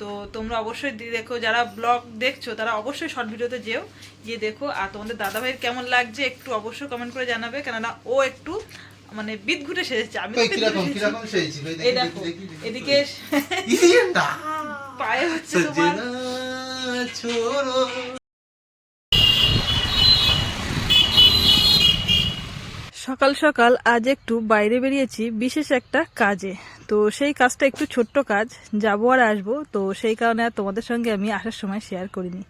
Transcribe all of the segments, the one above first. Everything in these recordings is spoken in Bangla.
তো তোমরা অবশ্যই দেখো যারা ব্লগ দেখছ তারা অবশ্যই শর্ট ভিডিওতে যেও গিয়ে দেখো। আর তোমাদের দাদা ভাইয়ের কেমন লাগছে একটু অবশ্যই কমেন্ট করে জানাবে কেননা ও একটু মানে বিদ ঘুরে সেজেছে আমি এই দেখি এদিকে ইয়ে পায়ে হচ্ছে তোমার। সকাল সকাল আজ একটু বাইরে বেরিয়েছি বিশেষ একটা কাজে। তো সেই কাজটা একটু ছোট্ট কাজ, যাব আর আসব। তো সেই কারণে আর তোমাদের সঙ্গে আমি আসার সময় শেয়ার করিনি।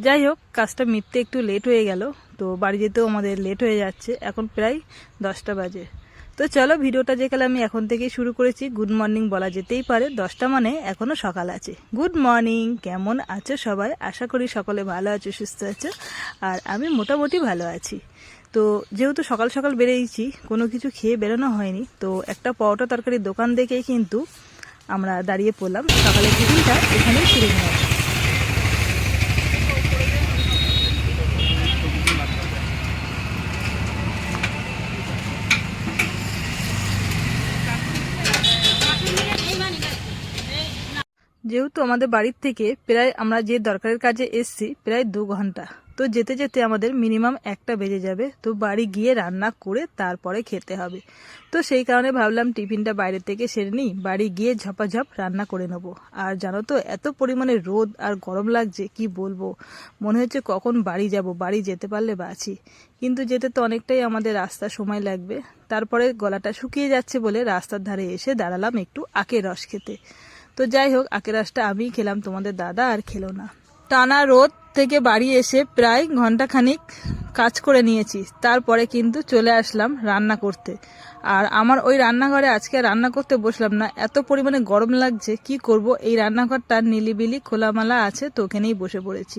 যাই হোক, কাজটা মিটতে একটু লেট হয়ে গেল। তো বাড়ি যেতেও আমাদের লেট হয়ে যাচ্ছে। এখন প্রায় দশটা বাজে। তো চলো, ভিডিওটা যেকালে আমি এখন থেকেই শুরু করেছি। গুড মর্নিং বলা যেতেই পারে। দশটা মানে এখনও সকাল আছে। গুড মর্নিং, কেমন আছো সবাই? আশা করি সকলে ভালো আছো, সুস্থ আছো। আর আমি মোটামুটি ভালো আছি। তো যেহেতু সকাল সকাল বেরিয়েছি, কোনো কিছু খেয়ে বেরোনো হয়নি, তো একটা পরোটা তরকারির দোকান দেখেই কিন্তু আমরা দাঁড়িয়ে পড়লাম। সকালের টিফিনটা এখানেই শুরু হয়ে যেহেতু আমাদের বাড়ির থেকে প্রায় আমরা যে দরকারের কাজে এসছি, প্রায় দু ঘণ্টা। তো যেতে যেতে আমাদের মিনিমাম একটা বেজে যাবে। তো বাড়ি গিয়ে রান্না করে তারপরে খেতে হবে। তো সেই কারণে ভাবলাম টিফিনটা বাইরে থেকে সেরে নিই, বাড়ি গিয়ে ঝপাঝপ রান্না করে নেব। আর জানো তো, এত পরিমাণে রোদ আর গরম লাগছে, কি বলব? মনে হচ্ছে কখন বাড়ি যাব, বাড়ি যেতে পারলে বাঁচি। কিন্তু যেতে তো অনেকটাই আমাদের রাস্তা সময় লাগবে। তারপরে গলাটা শুকিয়ে যাচ্ছে বলে রাস্তার ধারে এসে দাঁড়ালাম একটু আখের রস খেতে। তো যাই হোক, আখের রসটা আমিই খেলাম, তোমাদের দাদা আর খেলো না। টানা রোদ থেকে বাড়ি এসে প্রায় ঘন্টাখানিক কাজ করে নিয়েছি। তারপরে কিন্তু চলে আসলাম রান্না করতে। আর আমার ওই রান্নাঘরে আজকে রান্না করতে বসলাম না। এত পরিমাণে গরম লাগছে, কি করব? এই রান্নাঘরটা নিলিবিলি খোলামালা আছে, তো ওখানেই বসে পড়েছি।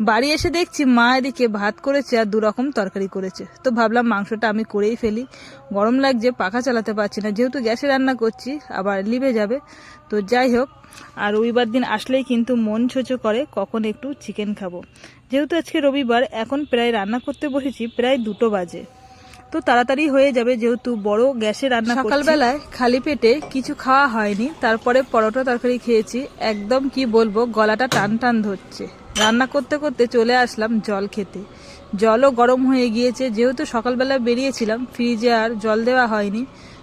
বাড়ি এসে দেখছি মা এদিকে ভাত করেছে আর দুরকম তরকারি করেছে। তো ভাবলাম মাংসটা আমি করেই ফেলি। গরম লাগছে, পাখা চালাতে পারছি না। যেহেতু গ্যাসে রান্না করছি, আবার লিভে যাবে। তো যাই হোক, আর রবিবার দিন আসলেই কিন্তু মন ছোচো করে কখন একটু চিকেন খাব। যেহেতু আজকে রবিবার, এখন প্রায় রান্না করতে বসেছি, প্রায় দুটো বাজে। তো তাড়াতাড়ি হয়ে যাবে যেহেতু বড় গ্যাসে রান্না সকালবেলায় খালি পেটে কিছু খাওয়া হয়নি, তারপরে পরোটা তরকারি খেয়েছি। একদম কি বলব, গলাটা টান টান ধরছে। রান্না করতে করতে চলে আসলাম জল খেতে। জলও গরম হয়ে গিয়েছে, যেহেতু সকালবেলা বেরিয়েছিলাম, ফ্রিজে আর জল দেওয়া হয়নি।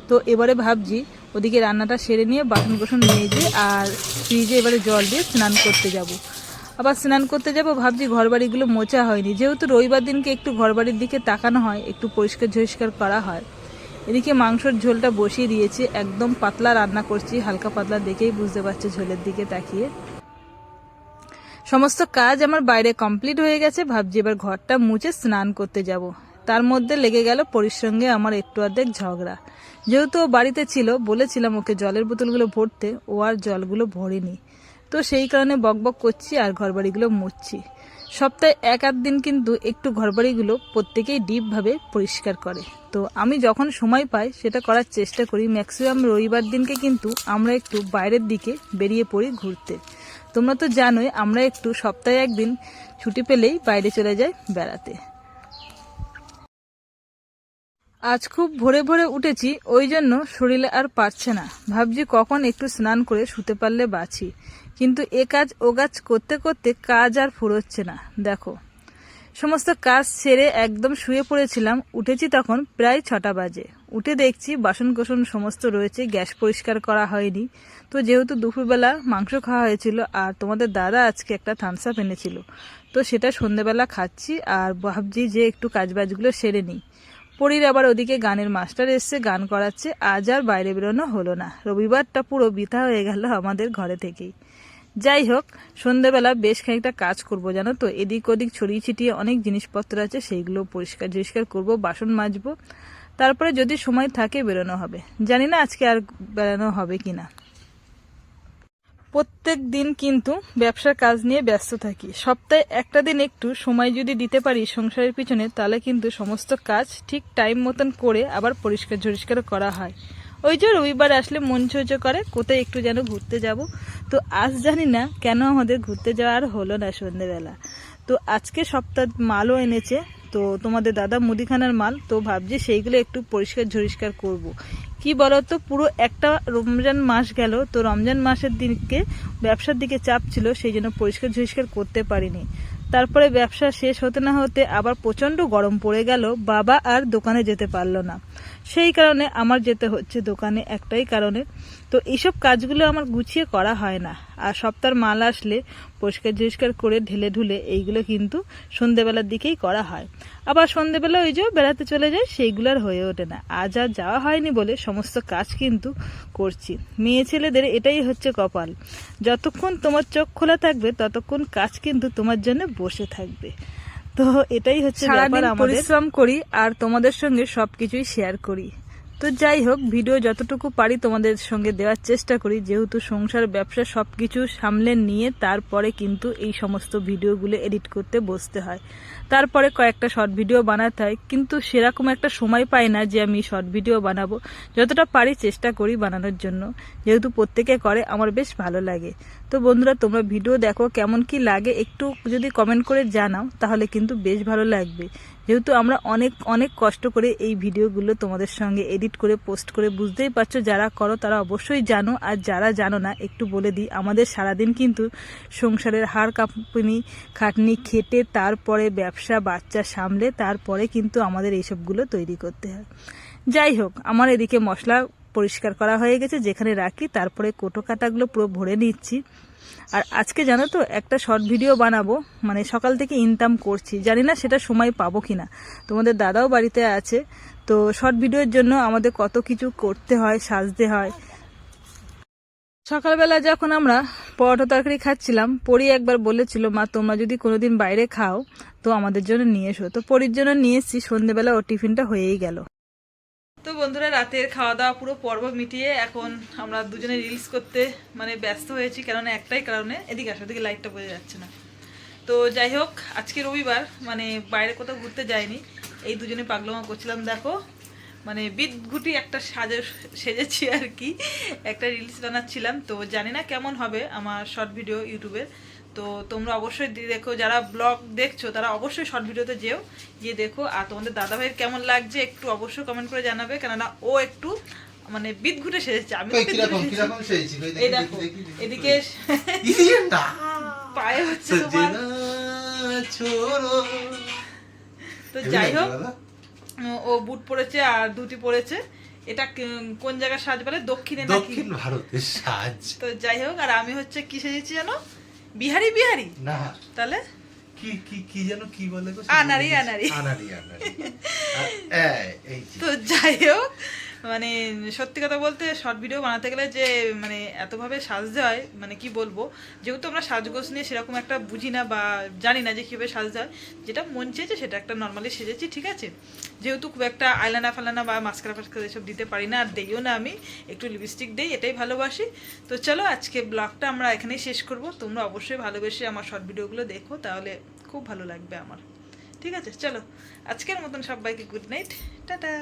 তো এবারে ভাবছি, ওদিকে রান্নাটা সেরে নিয়ে বাসন কোসন মেজে আর ফ্রিজে এবারে জল দিয়ে স্নান করতে যাব। আবার স্নান করতে যাব, ভাবছি ঘরবাড়িগুলো মোছা হয়নি। যেহেতু রবিবার দিনকে একটু ঘরবাড়ির দিকে তাকানো হয়, একটু পরিষ্কার ঝরিষ্কার করা হয়। এদিকে মাংসর ঝোলটা বসিয়ে দিয়েছি, একদম পাতলা রান্না করছি, হালকা পাতলা দেখেই বুঝতে পারছি ঝোলের দিকে তাকিয়ে। সমস্ত কাজ আমার বাইরে কমপ্লিট হয়ে গেছে, ভাবছি এবার ঘরটা মুছে স্নান করতে যাব। তার মধ্যে লেগে গেল পরির সঙ্গে আমার একটু অর্ধেক ঝগড়া। যেহেতু ও বাড়িতে ছিল, বলেছিলাম ওকে জলের বোতলগুলো ভরতে, ও আর জলগুলো ভরেনি। তো সেই কারণে বকবক করছি আর ঘরবাড়িগুলো মুছছি। সপ্তাহে এক আধ দিন কিন্তু একটু ঘরবাড়িগুলো প্রত্যেকেই ডিপভাবে পরিষ্কার করে। তো আমি যখন সময় পাই, সেটা করার চেষ্টা করি। ম্যাক্সিমাম রবিবার দিনকে কিন্তু আমরা একটু বাইরের দিকে বেরিয়ে পড়ি ঘুরতে। তোমরা তো জানোই, আমরা একটু সপ্তাহে একদিন ছুটি পেলেই বাইরে চলে যাই বেড়াতে। আজ খুব ভোরে ভোরে উঠেছি, ওই জন্য শরীরে আর পারছে না। ভাবছি কখন একটু স্নান করে শুতে পারলে বাঁচি। কিন্তু এ কাজ ও কাজ করতে করতে কাজ আর ফুরোচ্ছে না। দেখো, সমস্ত কাজ সেরে একদম শুয়ে পড়েছিলাম, উঠেছি তখন প্রায় ছটা বাজে। উঠে দেখছি বাসন কোসন সমস্ত রয়েছে, গ্যাস পরিষ্কার করা হয়নি। তো যেহেতু দুপুরবেলা মাংস খাওয়া হয়েছিল, আর তোমাদের দাদা আজকে একটা থামস আপ এনেছিল, তো সেটা সন্ধেবেলা খাচ্ছি, আর ভাবছি যে একটু কাজবাজগুলো সেরে নিই। পরীর আবার ওদিকে গানের মাস্টার এসছে, গান করাচ্ছে, আজ আর বাইরে বেরোনো হলো না। রবিবারটা পুরো বৃথা হয়ে গেল আমাদের ঘরে থেকেই। যাই হোক সন্ধ্যেবেলা বেশ খানিকটা কাজ করব জানো তো? এদিক ওদিক ছড়িয়ে ছিটিয়ে অনেক জিনিসপত্র আছে, সেইগুলো পরিষ্কার পরিষ্কার করব, বাসন মাজবো। তারপরে যদি সময় থাকে বেরোনো হবে। জানি না আজকে আর বেরোনো হবে কিনা। প্রত্যেক দিন কিন্তু ব্যবসার কাজ নিয়ে ব্যস্ত থাকি। সপ্তাহে একটা দিন একটু সময় যদি দিতে পারি সংসারের পিছনে, তাহলে কিন্তু সমস্ত কাজ ঠিক টাইম মতন করে আবার পরিষ্কার ঝরিষ্কার করা হয়। ওই যে রবিবার আসলে মন ছুঁচো করে, কোথায় একটু যেন ঘুরতে যাব। তো আজ জানি না কেন আমাদের ঘুরতে যাওয়া আর হলো না সন্ধেবেলা। তো আজকে সপ্তাহ মালও এনেছে, তো তোমাদের দাদা মুদিখানার মাল, তো ভাবছি সেইগুলো একটু পরিষ্কার ঝরিষ্কার করব। কি বলতো, পুরো একটা রমজান মাস গেল, তো রমজান মাসের দিনকে ব্যবসার দিকে চাপ ছিল, সেই জন্য পরিষ্কার ঝরিষ্কার করতে পারিনি। তারপরে ব্যবসা শেষ হতে না হতে আবার প্রচণ্ড গরম পড়ে গেল, বাবা আর দোকানে যেতে পারল না। সেই কারণে আমার যেতে হচ্ছে দোকানে একটাই কারণে। তো এইসব কাজগুলো আমার গুছিয়ে করা হয় না। আর সপ্তাহের মাল আসলে পরিষ্কার ঝরিষ্কার করে ঢেলে ঢুলে এইগুলো কিন্তু সন্ধেবেলার দিকেই করা হয়। আবার সন্ধেবেলা ওই যে বেড়াতে চলে যায় সেইগুলো আর হয়ে ওঠে না। আজ আর যাওয়া হয়নি বলে সমস্ত কাজ কিন্তু করছি। মেয়ে ছেলেদের এটাই হচ্ছে কপাল। যতক্ষণ তোমার চোখ খোলা থাকবে, ততক্ষণ কাজ কিন্তু তোমার জন্য বসে থাকবে। তো এটাই হচ্ছে সারাদিন পরিশ্রম করি আর তোমাদের সঙ্গে সবকিছুই শেয়ার করি। তো যাই হোক, ভিডিও যতটুকু পারি তোমাদের সঙ্গে দেওয়ার চেষ্টা করি। যেহেতু সংসার, ব্যবসা সব কিছু সামলে নিয়ে তারপরে কিন্তু এই সমস্ত ভিডিওগুলো এডিট করতে বসতে হয়। তারপরে কয়েকটা শর্ট ভিডিও বানাতে হয়। কিন্তু সেরকম একটা সময় পাই না যে আমি শর্ট ভিডিও বানাবো। যতটা পারি চেষ্টা করি বানানোর জন্য। যেহেতু প্রত্যেকে করে, আমার বেশ ভালো লাগে। তো বন্ধুরা, তোমরা ভিডিও দেখো কেমন কি লাগে একটু যদি কমেন্ট করে জানাও, তাহলে কিন্তু বেশ ভালো লাগবে। যেহেতু আমরা অনেক অনেক কষ্ট করে এই ভিডিওগুলো তোমাদের সঙ্গে এডিট করে, পোস্ট করে বুঝতেই পারছ, যারা করো তারা অবশ্যই জানো, আর যারা জানো না, একটু বলে দিই, আমাদের সারাদিন কিন্তু সংসারের হাড় কাঁপুনি, খাটনি খেটে, তারপরে ব্যবসা, বাচ্চা সামলে, তারপরে কিন্তু আমাদের এইসবগুলো তৈরি করতে হয়। যাই হোক, আমার এদিকে মশলা পরিষ্কার করা হয়ে গেছে, যেখানে রাখি, তারপরে কোটো কাটাগুলো পুরো ভরে নিচ্ছি। আর আজকে জানো তো, একটা শর্ট ভিডিও বানাবো মানে সকাল থেকে ইনকাম করছি। জানি না সেটা সময় পাবো কি না তোমাদের দাদাও বাড়িতে আছে, তো শর্ট ভিডিওর জন্য আমাদের কত কিছু করতে হয়, সাজতে হয়। সকালবেলা যখন আমরা পরোটা তরকারি খাচ্ছিলাম, পরি একবার বলেছিল, মা, তোমরা যদি কোনোদিন বাইরে খাও, তো আমাদের জন্য নিয়ে এসো। তো পরির জন্য নিয়ে এসেছি, সন্ধেবেলা ও টিফিনটা হয়েই গেল। বন্ধুরা, রাতের খাওয়া দাওয়া পুরো পর্ব মিটিয়ে এখন আমরা দুজনে রিলস করতে মানে ব্যস্ত হয়েছি, কেননা একটাই কারণে। এদিকে আসো, এদিকে লাইটটা বোঝা যাচ্ছে না। তো যাই হোক, আজকে রবিবার মানে বাইরে কোথাও ঘুরতে যাইনি। এই দুজনে পাগলামা করছিলাম, দেখো। মানে বিদঘুটি একটা সাজে, সেজেছি আর কি। একটা রিলস বানাচ্ছিলাম, তো জানি না কেমন হবে আমার শর্ট ভিডিও ইউটিউবের তো তোমরা অবশ্যই দেখো যারা ব্লগ দেখছ তারা অবশ্যই শর্ট ভিডিওতে যেও গিয়ে দেখো। আর তোমাদের দাদা ভাইয়ের কেমন লাগছে একটু অবশ্যই কমেন্ট করে জানাবে কেননা ও একটু মানে সেজেছে। আমি বিদঘুটে কীরকম সেজেছি। এই দেখো দেখি এদিকে পায়ে হচ্ছে তোমার। তো যাই হোক ও বুট পরেছে আর ধুতি পরেছে। এটা কোন জায়গায় সাজ বলে? দক্ষিণে নাকি? দক্ষিণ ভারতের সাজ। তো যাই হোক আর আমি হচ্ছে কি সেজেছি জানো? বিহারি বিহারি? না। তাহলে? কি কি কি যেন কি বলে গো? আনারি। আনারি। আনারি এই তো যাই হোক মানে সত্যি কথা বলতে শর্ট ভিডিও বানাতে গেলে যে মানে এতভাবে সাজতে হয় মানে কি বলব, যেহেতু আমরা সাজগোজ নিয়ে সেরকম একটা বুঝি না বা জানি না যে কীভাবে সাজতে হয় যেটা মন চেয়েছে সেটা একটা নর্মালি সেজেছি, ঠিক আছে? যেহেতু খুব একটা আইলানা ফালানা বা মাস্কারা ফাস্কারা এসব দিতে পারি না, আর দিইও না আমি, একটু লিপস্টিক দিই, এটাই ভালোবাসি। তো চলো আজকে ব্লগটা আমরা এখানেই শেষ করব। তোমরা অবশ্যই ভালোবেসে আমার শর্ট ভিডিওগুলো দেখো, তাহলে খুব ভালো লাগবে আমার। ঠিক আছে, চলো, আজকের মতন সবাইকে গুড নাইট টাটা!